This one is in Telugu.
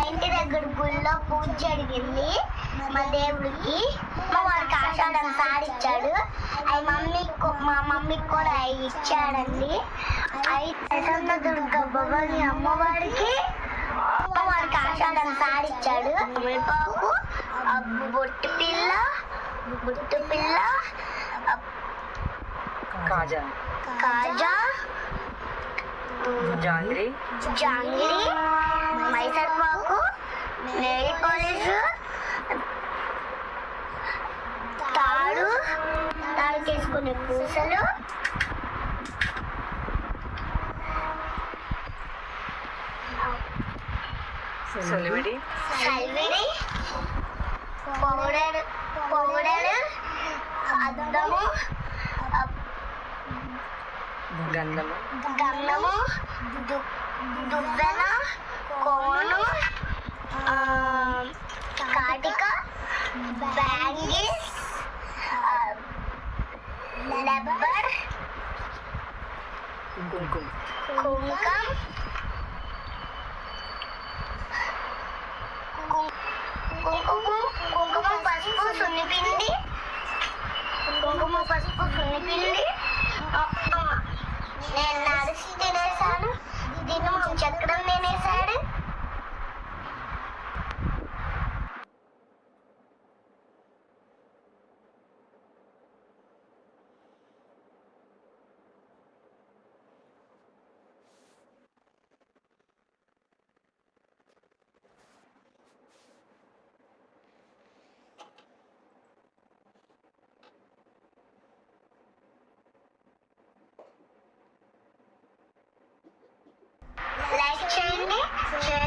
గుళ్ళో పూజ జరిగింది. మా దేవుడికి. మా వాడికి ఆషాఢం సారి ఇచ్చాడు. అవి మమ్మీకి కూ- మా మమ్మీకి కూడా అవి ఇచ్చాడండి. అవి ప్రసన్న దుర్గ భవాని అమ్మవారికి మా వాడికి ఆషాఢం సారి ఇచ్చాడు. ఆ బొట్టు పిల్ల బొట్టు పిల్ల కాజా. కాజా. జాంగ్రీ. జాంగిరి. చేసుకునే పూసలు సొలివిడి సల్విడి పౌడర్ పౌడర్ అద్దము గంధము. గంధము దు- దువ్వెన కోను ఆ, కాటిక bangles Pepper. Kumkum. Kumkum. Kumkum. Kumkum. Bye.